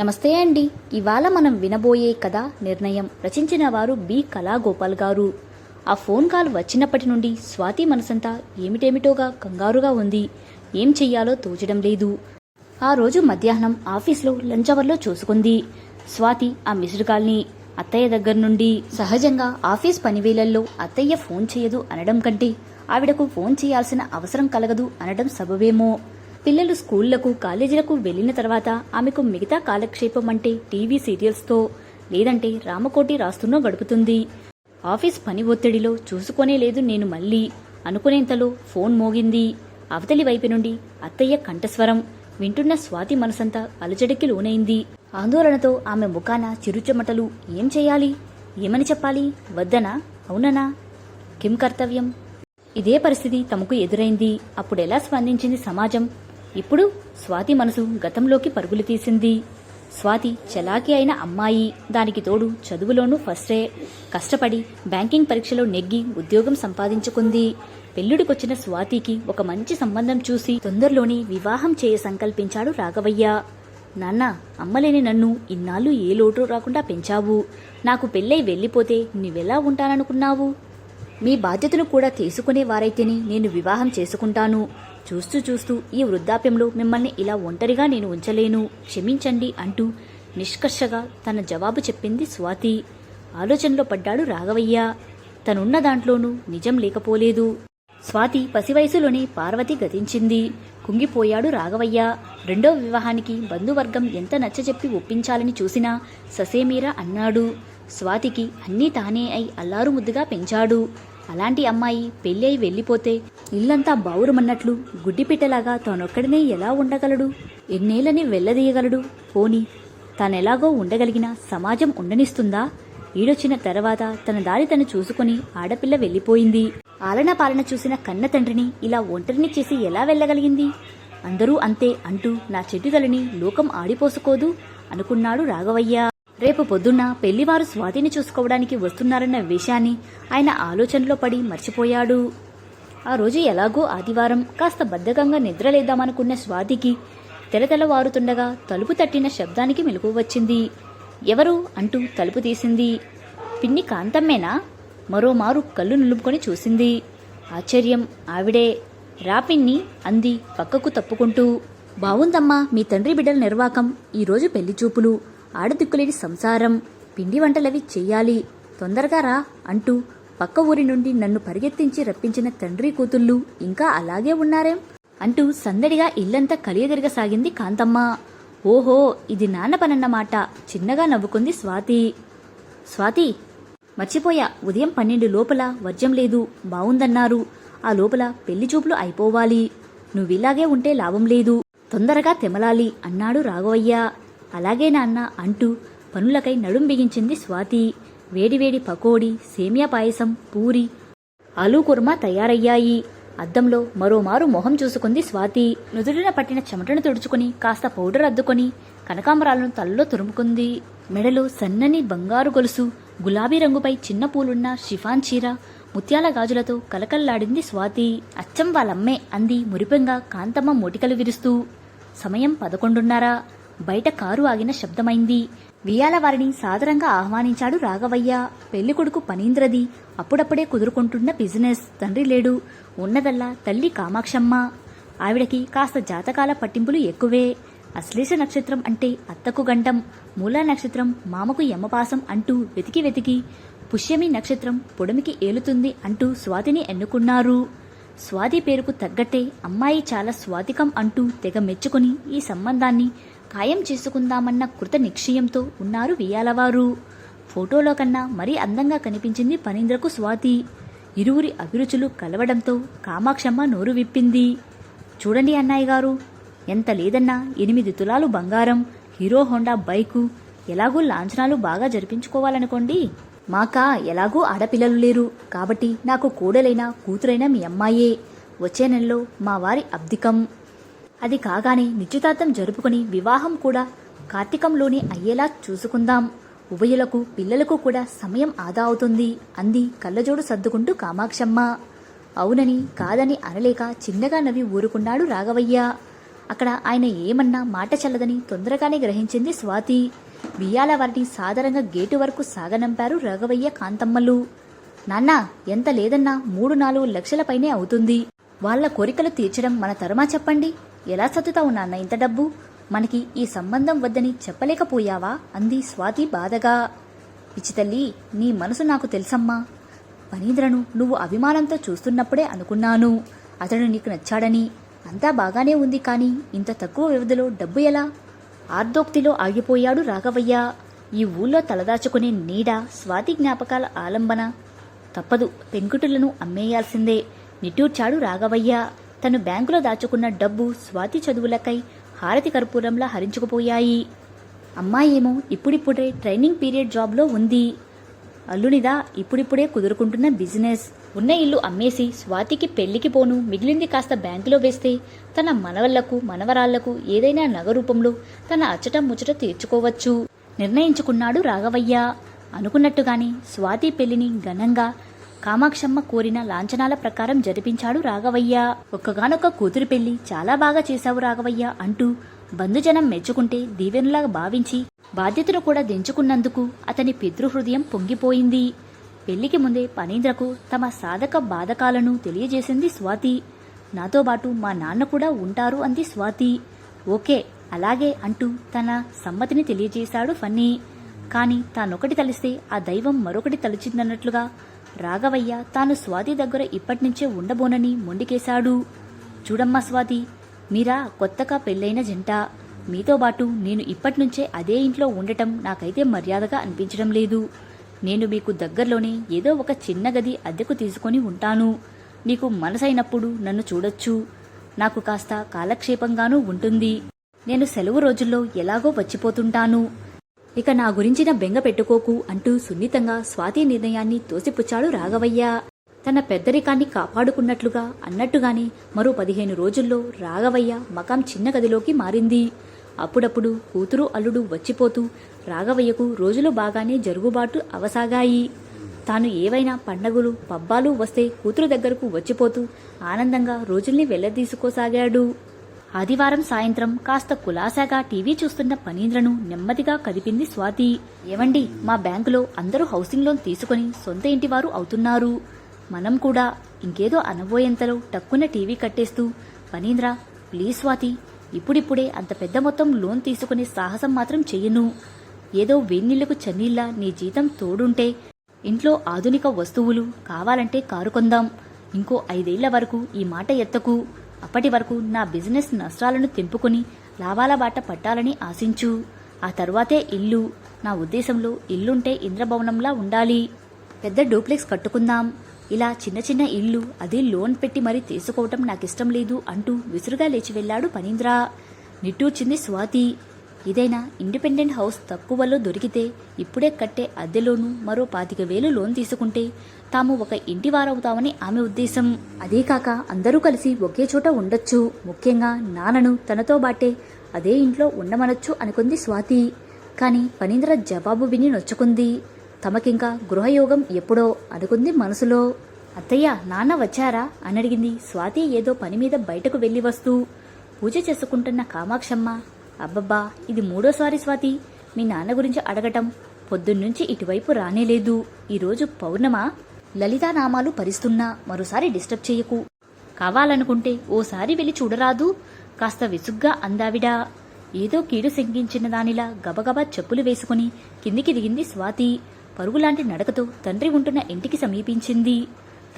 నమస్తే అండి. ఇవాళ మనం వినబోయే కథ నిర్ణయం రచించిన వారు బి. కళాగోపాల్ గారు. ఆ ఫోన్ కాల్ వచ్చినప్పటి నుండి స్వాతి మనసంతా ఏమిటేమిటోగా కంగారుగా ఉంది. ఏం చెయ్యాలో తోచడం లేదు. ఆ రోజు మధ్యాహ్నం ఆఫీస్లో లంచ్ అవర్లో చూసుకుంది. స్వాతి ఆ మిస్డ్ కాల్ని అత్తయ్య దగ్గర నుండి సహజంగా ఆఫీస్ పనివేళల్లో అత్తయ్య ఫోన్ చేయదు అనడం కంటే ఆవిడకు ఫోన్ చేయాల్సిన అవసరం కలగదు అనడం సబవేమో పిల్లలు స్కూళ్ళకు కాలేజీలకు వెళ్ళిన తర్వాత ఆమెకు మిగతా కాలక్షేపం అంటే టీవీ సీరియల్స్తో లేదంటే రామకోటి రాస్తున్నో గడుపుతుంది. ఆఫీస్ పని ఒత్తిడిలో చూసుకొనే లేదు నేను మళ్ళీ అనుకునేంతలో ఫోన్ మోగింది. అవతలి వైపు నుండి అత్తయ్య కంఠస్వరం వింటున్న స్వాతి మనసంతా అలజడికి లోనైంది. ఆందోళనతో ఆమె ముఖాన చిరుచెమటలు ఏం చేయాలి? ఏమని చెప్పాలి? వద్దనా? అవుననా? కిం కర్తవ్యం? ఇదే పరిస్థితి తమకు ఎదురైంది. అప్పుడెలా స్పందించింది సమాజం? ఇప్పుడు స్వాతి మనసు గతంలోకి పరుగులు తీసింది. స్వాతి చలాకి అయిన అమ్మాయి. దానికి తోడు చదువులోనూ ఫస్టే కష్టపడి బ్యాంకింగ్ పరీక్షలో నెగ్గి ఉద్యోగం సంపాదించుకుంది. పెళ్ళిడికొచ్చిన స్వాతికి ఒక మంచి సంబంధం చూసి తొందరలోనే వివాహం చేయ సంకల్పించాడు రాఘవయ్య. నాన్న అమ్మలేని నన్ను ఇన్నాళ్ళు ఏ లోటు రాకుండా పెంచావు. నాకు పెళ్ళై వెళ్ళిపోతే నువ్వెలా ఉంటాననుకున్నావు? మీ బాధ్యతను కూడా తీసుకునే వారైతేనే నేను వివాహం చేసుకుంటాను. చూస్తూ చూస్తూ ఈ వృద్ధాప్యంలో మిమ్మల్ని ఇలా ఒంటరిగా నేను ఉంచలేను క్షమించండి అంటూ నిష్కర్షగా తన జవాబు చెప్పింది స్వాతి. ఆలోచనలో పడ్డాడు రాఘవయ్య. తనున్న దాంట్లోనూ నిజం లేకపోలేదు. స్వాతి పసివయసులోనే పార్వతి గతించింది. కుంగిపోయాడు రాఘవయ్య. రెండో వివాహానికి బంధువర్గం ఎంత నచ్చజెప్పి ఒప్పించాలని చూసినా ససేమీరా అన్నాడు. స్వాతికి అన్నీ తానే అయి అల్లారు ముద్దుగా పెంచాడు. అలాంటి అమ్మాయి పెళ్ళి అయి వెళ్ళిపోతే ఇల్లంతా బావురమన్నట్లు గుడ్డిపిట్టలాగా తానొక్కడనే ఎలా ఉండగలడు? ఎన్నేళ్ళని వెళ్ళదీయగలడు? పోని తానెలాగో ఉండగలిగిన సమాజం ఉండనిస్తుందా? ఈడొచ్చిన తర్వాత తన దారి తను చూసుకుని ఆడపిల్ల వెళ్ళిపోయింది. ఆలన పాలన చూసిన కన్న తండ్రిని ఇలా ఒంటరిని చేసి ఎలా వెళ్ళగలిగింది? అందరూ అంతే అంటూ నా చెట్టుదలని లోకం ఆడిపోసుకోదు అనుకున్నాడు రాఘవయ్య. రేపు పొద్దున్న పెళ్ళివారు స్వాతిని చూసుకోవడానికి వస్తున్నారన్న విషయాన్ని ఆయన ఆలోచనలో పడి మర్చిపోయాడు. ఆ రోజు ఎలాగో ఆదివారం కాస్త బద్ధకంగా నిద్రలేద్దామనుకున్న స్వాతికి తెలతెలవారుతుండగా తలుపు తట్టిన శబ్దానికి మెలకు వచ్చింది. ఎవరు? అంటూ తలుపు తీసింది. పిన్ని కాంతమ్మేనా? మరోమారు కళ్ళు నిలుపుకొని చూసింది. ఆశ్చర్యం ఆవిడే. రాపిన్ని అంది పక్కకు తప్పుకుంటూ. బావుందమ్మా మీ తండ్రి బిడ్డల నిర్వాకం. ఈరోజు పెళ్ళి చూపులు. ఆడదిక్కులేని సంసారం. పిండి వంటలవి చెయ్యాలి. తొందరగా రా అంటూ పక్క ఊరి నుండి నన్ను పరిగెత్తించి రప్పించిన తండ్రి కూతుళ్ళు ఇంకా అలాగే ఉన్నారేం? అంటూ సందడిగా ఇల్లంతా కలియదిరగసాగింది కాంతమ్మ. ఓహో ఇది నాన్న పనన్నమాట. చిన్నగా నవ్వుకుంది స్వాతి. స్వాతి మర్చిపోయా. ఉదయం పన్నెండు లోపల వర్జం లేదు. బావుందన్నారు. ఆ లోపల పెళ్ళి చూపులు అయిపోవాలి. నువ్విలాగే ఉంటే లాభం లేదు. తొందరగా తెమలాలి అన్నాడు రాఘవయ్య. అలాగే నాన్న అంటూ పనులకై నడుం బిగించింది స్వాతి. వేడివేడి పకోడీ సేమియా పాయసం పూరి ఆలూ కుర్మా తయారయ్యాయి. అద్దంలో మరోమారు మొహం చూసుకుంది స్వాతి. నుదుటిన పట్టిన చెమటను తుడుచుకుని కాస్త పౌడర్ అద్దుకొని కనకాంబరాలను తలలో తురుముకుంది. మెడలో సన్నని బంగారు గొలుసు గులాబీ రంగుపై చిన్న పూలున్న షిఫాన్ చీర ముత్యాల గాజులతో కలకల్లాడింది స్వాతి. అచ్చం వాళ్ళమ్మే అంది మురిపెంగా కాంతమ్మ మోటికలు విరుస్తూ. సమయం పదకొండున్నర. బయట కారు ఆగిన శబ్దమైంది. వియాల వారిని సాదరంగా ఆహ్వానించాడు రాఘవయ్య. పెళ్ళికొడుకు పనీంద్రది అప్పుడప్పుడే కుదురుకుంటున్న బిజినెస్. తండ్రి లేడు. ఉన్నదల్లా తల్లి కామాక్షమ్మ. ఆవిడకి కాస్త జాతకాల పట్టింపులు ఎక్కువే. అశ్లేష నక్షత్రం అంటే అత్తకు గండం. మూలా నక్షత్రం మామకు యమపాసం అంటూ వెతికి వెతికి పుష్యమి నక్షత్రం పొడమికి ఏలుతుంది అంటూ స్వాతిని ఎన్నుకున్నారు. స్వాతి పేరుకు తగ్గట్టే అమ్మాయి చాలా స్వాతికం అంటూ తెగ మెచ్చుకుని ఈ సంబంధాన్ని ఖాయం చేసుకుందామన్న కృత నిశ్చయంతో ఉన్నారు వియాలవారు. ఫోటోలో కన్నా మరీ అందంగా కనిపించింది పనీంద్రకు స్వాతి. ఇరువురి అభిరుచులు కలవడంతో కామాక్షమ్మ నోరు విప్పింది. చూడండి అన్నయ్య గారు ఎంత లేదన్నా ఎనిమిది తులాలు బంగారం హీరో హోండా బైకు ఎలాగూ లాంఛనాలు బాగా జరిపించుకోవాలనుకోండి? మాకా ఎలాగూ ఆడపిల్లలు లేరు కాబట్టి నాకు కూడలైన కూతురైన మీ అమ్మాయే. వచ్చే నెలలో మా వారి అబ్దికం. అది కాగానే నిశ్చితార్థం జరుపుకుని వివాహం కూడా కార్తీకంలోనే అయ్యేలా చూసుకుందాం. ఉభయులకు పిల్లలకు కూడా సమయం ఆదా అవుతుంది అంది కళ్ళజోడు సర్దుకుంటూ కామాక్షమ్మ. అవునని కాదని అనలేక చిన్నగా నవ్వి ఊరుకున్నాడు రాఘవయ్య. అక్కడ ఆయన ఏమన్నా మాట చల్లదని తొందరగానే గ్రహించింది స్వాతి. బియ్యాల వారిని సాధారణంగా గేటు వరకు సాగనంపారు రాఘవయ్య కాంతమ్మలు. నాన్నా ఎంత లేదన్నా మూడు నాలుగు లక్షల పైనే అవుతుంది. వాళ్ళ కోరికలు తీర్చడం మన తరమా చెప్పండి. ఎలా సత్తుతావు నాన్న ఇంత డబ్బు? మనకి ఈ సంబంధం వద్దని చెప్పలేకపోయావా? అంది స్వాతి బాధగా. పిచ్చితల్లి నీ మనసు నాకు తెలుసమ్మా. పనీంద్రను నువ్వు అభిమానంతో చూస్తున్నప్పుడే అనుకున్నాను. అతడు నీకు నచ్చాడని. అంతా బాగానే ఉంది కానీ ఇంత తక్కువ వ్యవధిలో డబ్బు ఎలా? ఆర్దోక్తిలో ఆగిపోయాడు రాఘవయ్య. ఈ ఊళ్ళో తలదాచుకునే నీడ స్వాతి జ్ఞాపకాల ఆలంబన. తప్పదు పెంకుటులను అమ్మేయాల్సిందే. నిట్టూర్చాడు రాఘవయ్య. తను బ్యాంకులో దాచుకున్న డబ్బు స్వాతి చదువులకై హారతి కర్పూరంలా హరించుకుపోయాయి. అమ్మాయేమో ఇప్పుడిప్పుడే ట్రైనింగ్ పీరియడ్ జాబ్లో ఉంది. అల్లునిదా ఇప్పుడిప్పుడే కుదురుకుంటున్న బిజినెస్. ఉన్న ఇల్లు అమ్మేసి స్వాతికి పెళ్ళికి పోను మిగిలింది కాస్త బ్యాంకులో వేస్తే తన మనవళ్ళకు మనవరాళ్ళకు ఏదైనా నగ రూపంలో తన అచ్చట ముచ్చట తీర్చుకోవచ్చు. నిర్ణయించుకున్నాడు రాఘవయ్య. అనుకున్నట్టుగానే స్వాతి పెళ్ళిని ఘనంగా కామాక్షమ్మ కోరిన లాంఛనాల ప్రకారం జరిపించాడు రాఘవయ్య. ఒక్కగానొక్క కూతురు పెళ్ళి చాలా బాగా చేశావు రాఘవయ్య అంటూ బంధుజనం మెచ్చుకుంటే దీవెనలాగా భావించి బాధ్యతను కూడా దించుకున్నందుకు అతని పితృహృదయం పొంగిపోయింది. పెళ్ళికి ముందే పనీంద్రకు తమ సాధక బాధకాలను తెలియజేసింది స్వాతి. నాతో పాటు మా నాన్న కూడా ఉంటారు అంది స్వాతి. ఓకే అలాగే అంటూ తన సమ్మతిని తెలియజేశాడు ఫన్నీ. కానీ తానొకటి తలిస్తే ఆ దైవం మరొకటి తలిచిందన్నట్లుగా రాఘవయ్య తాను స్వాతి దగ్గర ఇప్పటినుంచే ఉండబోనని మొండికేశాడు. చూడమ్మా స్వాతి మీరా కొత్తగా పెళ్ళైన జంట. మీతో పాటు నేను ఇప్పటినుంచే అదే ఇంట్లో ఉండటం నాకైతే మర్యాదగా అనిపించడం లేదు. నేను మీకు దగ్గరలోనే ఏదో ఒక చిన్న గది అద్దెకు తీసుకొని ఉంటాను. నీకు మనసైనప్పుడు నన్ను చూడొచ్చు. నాకు కాస్త కాలక్షేపంగానూ ఉంటుంది. నేను సెలవు రోజుల్లో ఎలాగో వచ్చిపోతుంటాను. ఇక నా గురించిన బెంగ పెట్టుకోకు అంటూ సున్నితంగా స్వాతి నిర్ణయాన్ని తోసిపుచ్చాడు రాఘవయ్య. తన పెద్దరికాన్ని కాపాడుకున్నట్లుగా అన్నట్టుగానే మరో పదిహేను రోజుల్లో రాఘవయ్య మకాం చిన్న గదిలోకి మారింది. అప్పుడప్పుడు కూతురు అల్లుడు వచ్చిపోతూ రాఘవయ్యకు రోజులు బాగానే జరుగుబాటు అవసాగాయి. తాను ఏవైనా పండగలు పబ్బాలు వస్తే కూతురు దగ్గరకు వచ్చిపోతూ ఆనందంగా రోజుల్ని వెళ్ళదీసుకోసాగాడు. ఆదివారం సాయంత్రం కాస్త కులాసాగా టీవీ చూస్తున్న పనీంద్రను నెమ్మదిగా కదిపింది స్వాతి. ఏమండి మా బ్యాంకులో అందరూ హౌసింగ్ లోన్ తీసుకుని సొంత ఇంటివారు అవుతున్నారు. మనం కూడా ఇంకేదో అనబోయేంతలో టక్కున టీవీ కట్టేస్తూ పనీంద్ర ప్లీజ్ స్వాతి ఇప్పుడిప్పుడే అంత పెద్ద మొత్తం లోన్ తీసుకునే సాహసం మాత్రం చెయ్యను. ఏదో వేన్నీళ్ళకు చన్నీళ్ళ నీ జీతం తోడుంటే ఇంట్లో ఆధునిక వస్తువులు కావాలంటే కారు కొందాం ఇంకో ఐదేళ్ళ వరకు ఈ మాట ఎత్తకు. అప్పటి వరకు నా బిజినెస్ నష్టాలను తెంపుకుని లాభాల బాట పట్టాలని ఆశించు. ఆ తర్వాతే ఇల్లు. నా ఉద్దేశంలో ఇల్లుంటే ఇంద్రభవనంలా ఉండాలి. పెద్ద డూప్లెక్స్ కట్టుకుందాం. ఇలా చిన్న చిన్న ఇల్లు అది లోన్ పెట్టి మరీ తీసుకోవటం నాకిష్టం లేదు అంటూ విసురుగా లేచి వెళ్ళాడు పనీంద్ర. నిట్టూర్చింది స్వాతి. ఇదైనా? ఇండిపెండెంట్ హౌస్ తక్కువలో దొరికితే ఇప్పుడే కట్టే అద్దెలోనూ మరో పాతిక వేలు లోన్ తీసుకుంటే తాము ఒక ఇంటి వారవుతామని ఆమె ఉద్దేశం. అదే కాక అందరూ కలిసి ఒకే చోట ఉండొచ్చు. ముఖ్యంగా నాన్నను తనతో బాటే అదే ఇంట్లో ఉండమనొచ్చు అనుకుంది స్వాతి. కానీ పనీంద్ర జవాబు విని నొచ్చుకుంది. తమకింకా గృహయోగం ఎప్పుడో అనుకుంది మనసులో. అత్తయ్య నాన్న వచ్చారా? అని అడిగింది స్వాతి ఏదో పని మీద బయటకు వెళ్ళి వస్తూ. పూజ చేసుకుంటున్న కామాక్షమ్మ. అబ్బబ్బా ఇది మూడోసారి స్వాతి. మీ నాన్న గురించి అడగటం పొద్దున్నుంచి ఇటువైపు రానేలేదు ఈరోజు పౌర్ణమ. లలితానామాలు పరిస్తున్నా మరోసారి డిస్టర్బ్ చెయ్యకు కావాలనుకుంటే ఓసారి వెళ్ళి చూడరాదు. కాస్త విసుగ్గా అందావిడా. ఏదో కీడు శంకించిన దానిలా గబగబా చెప్పులు వేసుకుని కిందికి దిగింది స్వాతి. పరుగులాంటి నడకతో తండ్రి ఉంటున్న ఇంటికి సమీపించింది.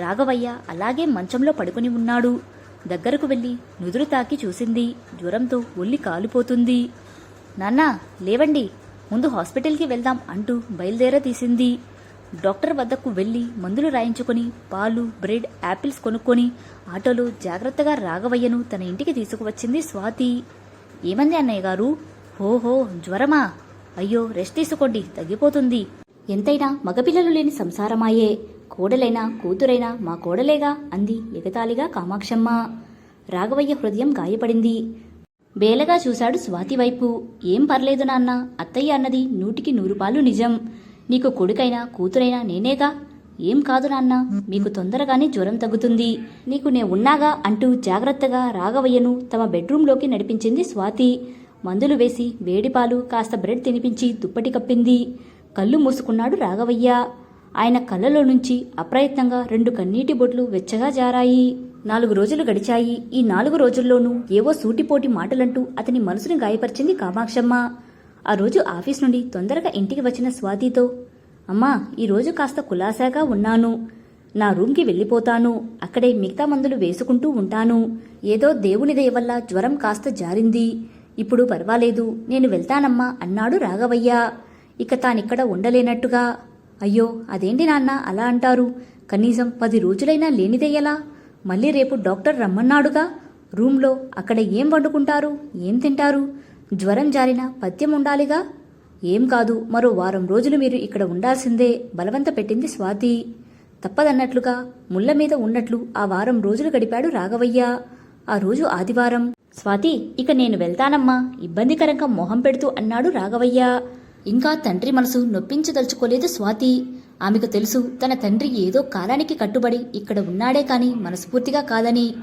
రాఘవయ్య అలాగే మంచంలో పడుకుని ఉన్నాడు. దగ్గరకు వెళ్ళి నుదురు తాకి చూసింది. జ్వరంతో ఒల్లి కాలిపోతుంది. నాన్నా లేవండి. ముందు హాస్పిటల్కి వెళ్దాం అంటూ బయలుదేర తీసింది. డాక్టర్ వద్దకు వెళ్ళి మందులు రాయించుకొని పాలు బ్రెడ్ యాపిల్స్ కొనుక్కొని ఆటోలో జాగ్రత్తగా రాఘవయ్యను తన ఇంటికి తీసుకువచ్చింది స్వాతి. ఏమంది అన్నయ్య గారు? హోహో జ్వరమా? అయ్యో రెస్ట్ తీసుకోండి తగ్గిపోతుంది. ఎంతైనా మగపిల్లలు లేని సంసారమాయే. కోడలైనా కూతురైనా మా కోడలేగా అంది ఎగతాళిగా కామాక్షమ్మ. రాఘవయ్య హృదయం గాయపడింది. బేలగా చూశాడు స్వాతి వైపు ఏం పర్లేదు నాన్న అత్తయ్య అన్నది నూటికి నూరు పాలు నిజం. నీకు కొడుకైనా కూతురైనా నేనేగా? ఏం కాదు నాన్న మీకు తొందరగానే జ్వరం తగ్గుతుంది. నీకు నే ఉన్నాగా అంటూ జాగ్రత్తగా రాఘవయ్యను తమ బెడ్రూంలోకి నడిపించింది స్వాతి. మందులు వేసి వేడిపాలు కాస్త బ్రెడ్ తినిపించి దుప్పటి కప్పింది. కళ్ళు మూసుకున్నాడు రాఘవయ్య. ఆయన కళ్ళలో నుంచి అప్రయత్నంగా రెండు కన్నీటి బొట్లు వెచ్చగా జారాయి. నాలుగు రోజులు గడిచాయి. ఈ నాలుగు రోజుల్లోనూ ఏవో సూటిపోటి మాటలంటూ అతని మనసుని గాయపరిచింది కామాక్షమ్మ. ఆ రోజు ఆఫీస్ నుండి తొందరగా ఇంటికి వచ్చిన స్వాతితో అమ్మా ఈరోజు కాస్త కులాసాగా ఉన్నాను. నా రూమ్కి వెళ్ళిపోతాను. అక్కడే మిగతా మందులు వేసుకుంటూ ఉంటాను. ఏదో దేవుని దయ వల్ల జ్వరం కాస్త జారింది. ఇప్పుడు పర్వాలేదు. నేను వెళ్తానమ్మా అన్నాడు రాఘవయ్య. ఇక తానిక్కడ ఉండలేనట్టుగా అయ్యో అదేంటి నాన్న అలా అంటారు? కనీసం పది రోజులైనా లేనిదెయ్యలా మళ్ళీ రేపు డాక్టర్ రమ్మన్నాడుగా? రూమ్లో అక్కడ ఏం వండుకుంటారు? ఏం తింటారు? జ్వరం జారిన పథ్యం ఉండాలిగా? ఏం కాదు మరో వారం రోజులు మీరు ఇక్కడ ఉండాల్సిందే బలవంత పెట్టింది స్వాతి. తప్పదన్నట్లుగా ముళ్ళ మీద ఉన్నట్లు ఆ వారం రోజులు గడిపాడు రాఘవయ్య. ఆ రోజు ఆదివారం. స్వాతి ఇక నేను వెళ్తానమ్మా ఇబ్బందికరంగా మొహం పెడుతూ అన్నాడు రాఘవయ్య. ఇంకా తండ్రి మనసు నొప్పించదలుచుకోలేదు స్వాతి. ఆమెకు తెలుసు తన తండ్రి ఏదో కాలానికి కట్టుబడి ఇక్కడ ఉన్నాడే కాని మనస్ఫూర్తిగా కాదని.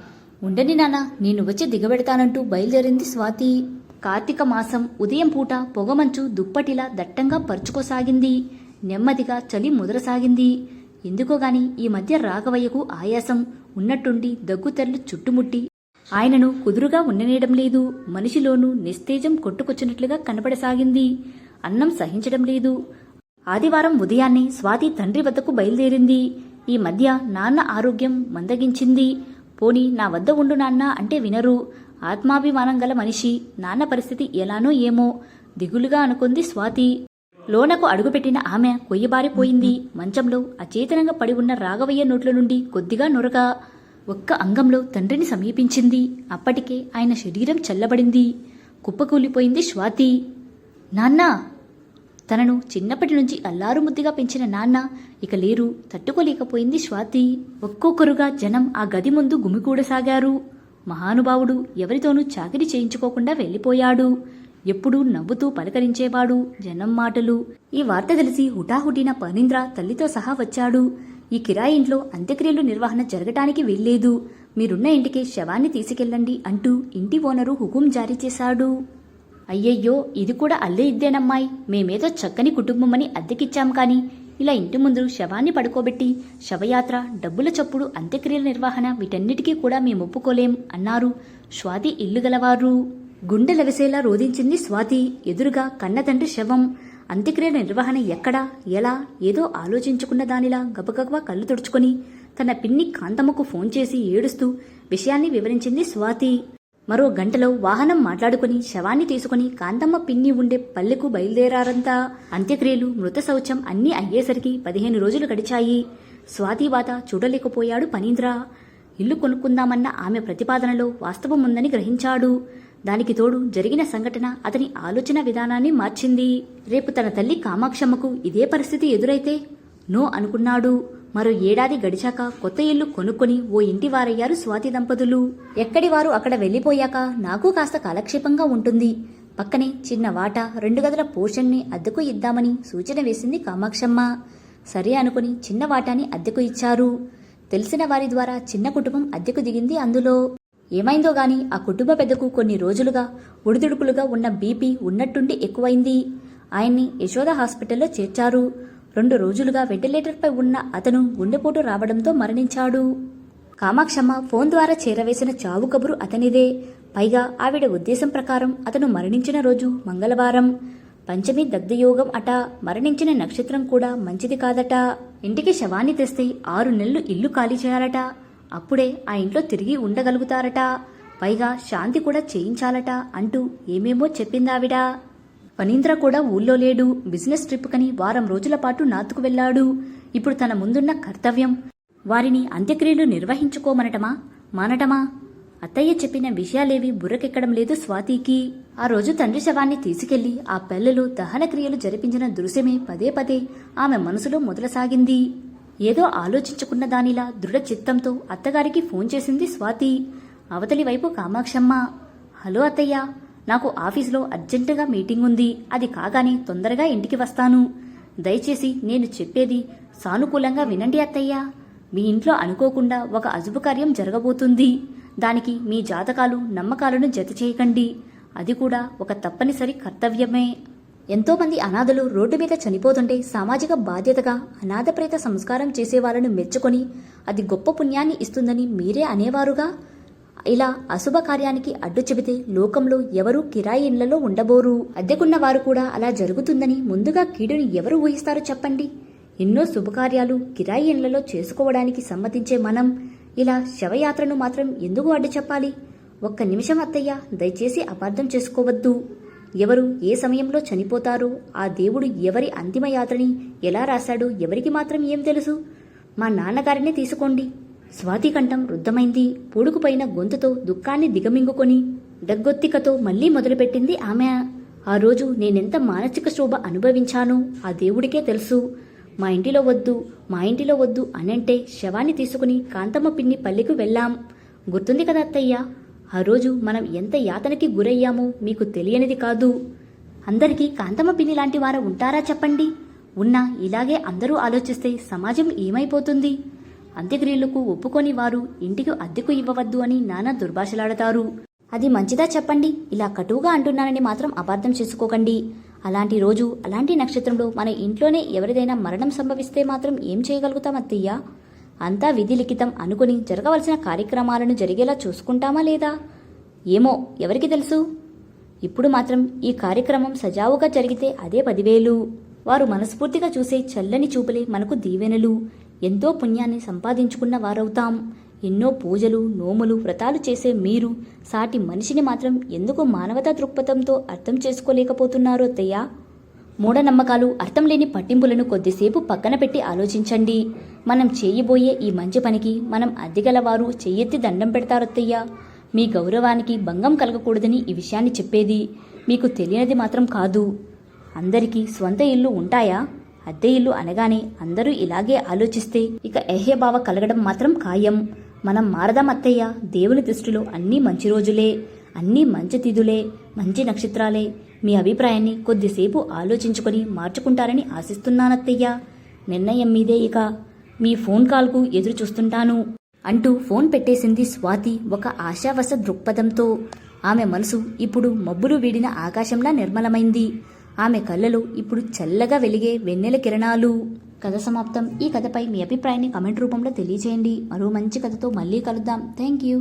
ఉండని నాన్న నేను వచ్చి దిగబెడతానంటూ బయలుదేరింది స్వాతి. కార్తీక మాసం ఉదయం పూట పొగమంచు దుప్పటిలా దట్టంగా పరుచుకోసాగింది. నెమ్మదిగా చలి ముదరసాగింది. ఎందుకో గాని ఈ మధ్య రాఘవయ్యకు ఆయాసం ఉన్నట్టుండి దగ్గుతెరలు చుట్టుముట్టి ఆయనను కుదురుగా ఉండనేయడం లేదు. మనిషిలోనూ నిస్తేజం కొట్టుకొచ్చినట్లుగా కనపడసాగింది. అన్నం సహించడం లేదు. ఆదివారం ఉదయాన్నే స్వాతి తండ్రి వద్దకు బయలుదేరింది. ఈ మధ్య నాన్న ఆరోగ్యం మందగించింది. పోని నా వద్ద ఉండు నాన్న అంటే వినరు. ఆత్మాభిమానం గల మనిషి నాన్న పరిస్థితి ఎలానో ఏమో దిగులుగా అనుకుంది స్వాతి. లోనకు అడుగుపెట్టిన ఆమె కొయ్యబారిపోయింది. మంచంలో అచేతనంగా పడి ఉన్న రాఘవయ్య నోట్ల నుండి కొద్దిగా నొరగా ఒక్క అంగంలో తండ్రిని సమీపించింది. అప్పటికే ఆయన శరీరం చల్లబడింది. కుప్పకూలిపోయింది స్వాతి. నాన్నా! తనను చిన్నప్పటి నుంచి అల్లారు ముద్దిగా పెంచిన నాన్న ఇక లేరు తట్టుకోలేకపోయింది స్వాతి. ఒక్కొక్కరుగా జనం ఆ గది ముందు గుమికూడసాగారు మహానుభావుడు ఎవరితోనూ చాకిరి చేయించుకోకుండా వెళ్ళిపోయాడు. ఎప్పుడూ నవ్వుతూ పలకరించేవాడు జనం మాటలు. ఈ వార్త తెలిసి హుటాహుటిన పనీంద్ర తల్లితో సహా వచ్చాడు. ఈ కిరాయి ఇంట్లో అంత్యక్రియలు నిర్వహణ జరగటానికి వెళ్ళేదు మీరున్న ఇంటికి శవాన్ని తీసుకెళ్ళండి అంటూ ఇంటి ఓనరు హుకుం జారీ చేశాడు. అయ్యయ్యో ఇది కూడా అల్లే ఇద్దేనమ్మాయి. మేమేదో చక్కని కుటుంబమని అద్దెకిచ్చాం కానీ ఇలా ఇంటి ముందు శవాన్ని పడుకోబెట్టి శవయాత్ర డబ్బుల చప్పుడు అంత్యక్రియల నిర్వహణ వీటన్నిటికీ కూడా మేము ఒప్పుకోలేం అన్నారు. స్వాతి ఇల్లు గలవారు. గుండె లవసేలా రోధించింది స్వాతి. ఎదురుగా కన్నతండ్రి శవం. అంత్యక్రియల నిర్వహణ ఎక్కడా ఎలా ఏదో ఆలోచించుకున్న దానిలా గబగబా కళ్ళు తుడుచుకొని తన పిన్ని కాంతమ్మకు ఫోన్ చేసి ఏడుస్తూ విషయాన్ని వివరించింది స్వాతి. మరో గంటలో వాహనం మాట్లాడుకుని శవాన్ని తీసుకుని కాంతమ్మ పిన్ని ఉండే పల్లెకు బయలుదేరారంతా. అంత్యక్రియలు మృత శౌచం అన్నీ అయ్యేసరికి పదిహేను రోజులు గడిచాయి. స్వాతి వాత చూడలేకపోయాడు పనీంద్ర. ఇల్లు కొనుక్కుందామన్న ఆమె ప్రతిపాదనలో వాస్తవం ఉందని గ్రహించాడు. దానికి తోడు జరిగిన సంఘటన అతని ఆలోచన విధానాన్ని మార్చింది. రేపు తన తల్లి కామాక్షమ్మకు ఇదే పరిస్థితి ఎదురైతే? నో అనుకున్నాడు. మరో ఏడాది గడిచాక కొత్త ఇల్లు కొనుక్కొని ఓ ఇంటి వారయ్యారు స్వాతి దంపతులు. ఎక్కడి వారు అక్కడ వెళ్ళిపోయాక నాకు కాస్త కాలక్షేపంగా ఉంటుంది. పక్కనే చిన్న వాట రెండు గదుల పోర్షన్ని అద్దెకు ఇద్దామని సూచన వేసింది కామాక్షమ్మ. సరే అనుకుని చిన్న వాటాని అద్దెకు ఇచ్చారు. తెలిసిన వారి ద్వారా చిన్న కుటుంబం అద్దెకు దిగింది అందులో. ఏమైందో గాని ఆ కుటుంబ పెద్దకు కొన్ని రోజులుగా ఉడిదుడుకులుగా ఉన్న బీపీ ఉన్నట్టుండి ఎక్కువైంది. ఆయన్ని యశోద హాస్పిటల్లో చేర్చారు. రెండు రోజులుగా వెంటిలేటర్పై ఉన్న అతను గుండెపోటు రావడంతో మరణించాడు. కామాక్షమ్మ ఫోన్ ద్వారా చేరవేసిన చావు కబురు అతనిదే. పైగా ఆవిడ ఉద్దేశం ప్రకారం అతను మరణించిన రోజు మంగళవారం. పంచమి దగ్ధయోగం అట మరణించిన నక్షత్రం కూడా మంచిది కాదట. ఇంటికి శవాన్ని తెస్తే ఆరు నెలలు ఇల్లు ఖాళీ చేయాలట. అప్పుడే ఆ ఇంట్లో తిరిగి ఉండగలుగుతారట. పైగా శాంతి కూడా చేయించాలట అంటూ ఏమేమో చెప్పిందావిడ. ఫణీంద్ర కూడా ఊళ్ళో లేడు. బిజినెస్ ట్రిప్ కని వారం రోజుల పాటు నాతుకు వెళ్ళాడు. ఇప్పుడు తన ముందున్న కర్తవ్యం. వారిని అంత్యక్రియలు నిర్వహించుకోమనటమా? మానటమా? అత్తయ్య చెప్పిన విషయాలేవి బుర్రకెక్కడం లేదు స్వాతికి. ఆ రోజు తండ్రి శవాన్ని తీసుకెళ్ళి ఆ పెళ్ళలో దహన క్రియలు జరిపించిన దృశ్యమే పదే పదే ఆమె మనసులో మొదలసాగింది. ఏదో ఆలోచించుకున్న దానిలా దృఢ చిత్తంతో అత్తగారికి ఫోన్ చేసింది స్వాతి. అవతలి వైపు కామాక్షమ్మ. హలో అత్తయ్య. నాకు ఆఫీసులో అర్జెంటుగా మీటింగ్ ఉంది. అది కాగానే తొందరగా ఇంటికి వస్తాను. దయచేసి నేను చెప్పేది సానుకూలంగా వినండి అత్తయ్య. మీ ఇంట్లో అనుకోకుండా ఒక అజుబు కార్యం జరగబోతుంది. దానికి మీ జాతకాలు నమ్మకాలను జత చేయకండి. అది కూడా ఒక తప్పనిసరి కర్తవ్యమే. ఎంతోమంది అనాథలు రోడ్డు మీద చనిపోతుంటే సామాజిక బాధ్యతగా అనాథ ప్రేత సంస్కారం చేసే వాళ్ళను మెచ్చుకొని అది గొప్ప పుణ్యాన్ని ఇస్తుందని మీరే అనేవారుగా? ఇలా అశుభ కార్యానికి అడ్డు చెబితే లోకంలో ఎవరూ కిరాయి ఇండ్లలో ఉండబోరు. అద్దెకున్న వారు కూడా అలా జరుగుతుందని ముందుగా కీడుని ఎవరు ఊహిస్తారు చెప్పండి. ఎన్నో శుభకార్యాలు కిరాయి ఇండ్లలో చేసుకోవడానికి సమ్మతించే మనం. ఇలా శవయాత్రను మాత్రం ఎందుకు అడ్డు చెప్పాలి? ఒక్క నిమిషం అత్తయ్య దయచేసి అపార్థం చేసుకోవద్దు. ఎవరు ఏ సమయంలో చనిపోతారో ఆ దేవుడు ఎవరి అంతిమ యాత్రని ఎలా రాశాడో ఎవరికి మాత్రం ఏం తెలుసు? మా నాన్నగారినే తీసుకోండి. స్వాతి కంఠం రుద్ధమైంది. పూడుకుపోయిన గొంతుతో దుఃఖాన్ని దిగమింగుకొని డగ్గొత్తికతో మళ్ళీ మొదలుపెట్టింది ఆమె. ఆ రోజు నేనెంత మానసిక శోభ అనుభవించానో ఆ దేవుడికే తెలుసు. మా ఇంటిలో వద్దు మా ఇంటిలో వద్దు అనంటే శవాన్ని తీసుకుని కాంతమ్మ పిన్ని పల్లెకు వెళ్ళాం. గుర్తుంది కదా అత్తయ్య? ఆ రోజు మనం ఎంత యాతనకి గురయ్యామో మీకు తెలియనిది కాదు. అందరికీ కాంతమ్మ పిన్ని లాంటి వారు ఉంటారా చెప్పండి? ఉన్నా ఇలాగే అందరూ ఆలోచిస్తే సమాజం ఏమైపోతుంది? అంత్యక్రియలకు ఒప్పుకొని వారు ఇంటికి అద్దెకు ఇవ్వవద్దు అని నానా దుర్భాషలాడతారు. అది మంచిదా చెప్పండి? ఇలా కటువుగా అంటున్నానని మాత్రం అపార్థం చేసుకోకండి. అలాంటి రోజు అలాంటి నక్షత్రంలో మన ఇంట్లోనే ఎవరిదైనా మరణం సంభవిస్తే మాత్రం ఏం చేయగలుగుతాం అత్తయ్య? అంతా విధి లిఖితం అనుకుని జరగవలసిన కార్యక్రమాలను జరిగేలా చూసుకుంటామా లేదా? ఏమో ఎవరికి తెలుసు? ఇప్పుడు మాత్రం ఈ కార్యక్రమం సజావుగా జరిగితే అదే పదివేలు. వారు మనస్ఫూర్తిగా చూసే చల్లని చూపులే మనకు దీవెనలు. ఎంతో పుణ్యాన్ని సంపాదించుకున్న వారవుతాం. ఎన్నో పూజలు నోములు వ్రతాలు చేసే మీరు సాటి మనిషిని మాత్రం ఎందుకు మానవతా దృక్పథంతో అర్థం చేసుకోలేకపోతున్నారో అత్తయ్య? మూఢనమ్మకాలు అర్థం లేని పట్టింపులను కొద్దిసేపు పక్కన పెట్టి ఆలోచించండి. మనం చేయబోయే ఈ మంచి పనికి మనం అద్దెగలవారు చెయ్యెత్తి దండం పెడతారొత్తయ్య మీ గౌరవానికి భంగం కలగకూడదని ఈ విషయాన్ని చెప్పేది. మీకు తెలియనిది మాత్రం కాదు. అందరికీ స్వంత ఇల్లు ఉంటాయా? అద్దె ఇల్లు అనగానే అందరూ ఇలాగే ఆలోచిస్తే ఇక ఎహ్యభావ కలగడం మాత్రం ఖాయం. మనం మారదాం అత్తయ్య దేవుని దృష్టిలో అన్నీ మంచి రోజులే అన్నీ మంచి తిథులే మంచి నక్షత్రాలే. మీ అభిప్రాయాన్ని కొద్దిసేపు ఆలోచించుకొని మార్చుకుంటారని ఆశిస్తున్నానత్తయ్య నిర్ణయం మీదే ఇక. మీ ఫోన్ కాల్కు ఎదురు చూస్తుంటాను అంటూ ఫోన్ పెట్టేసింది స్వాతి ఒక ఆశావస దృక్పథంతో. ఆమె మనసు ఇప్పుడు మబ్బులు వీడిన ఆకాశంలా నిర్మలమైంది. ఆమె కళ్ళలో ఇప్పుడు చల్లగా వెలిగే వెన్నెల కిరణాలు. కథ సమాప్తం. ఈ కథపై మీ అభిప్రాయాన్ని కమెంట్ రూపంలో తెలియజేయండి మరో మంచి కథతో మళ్ళీ కలుద్దాం. Thank you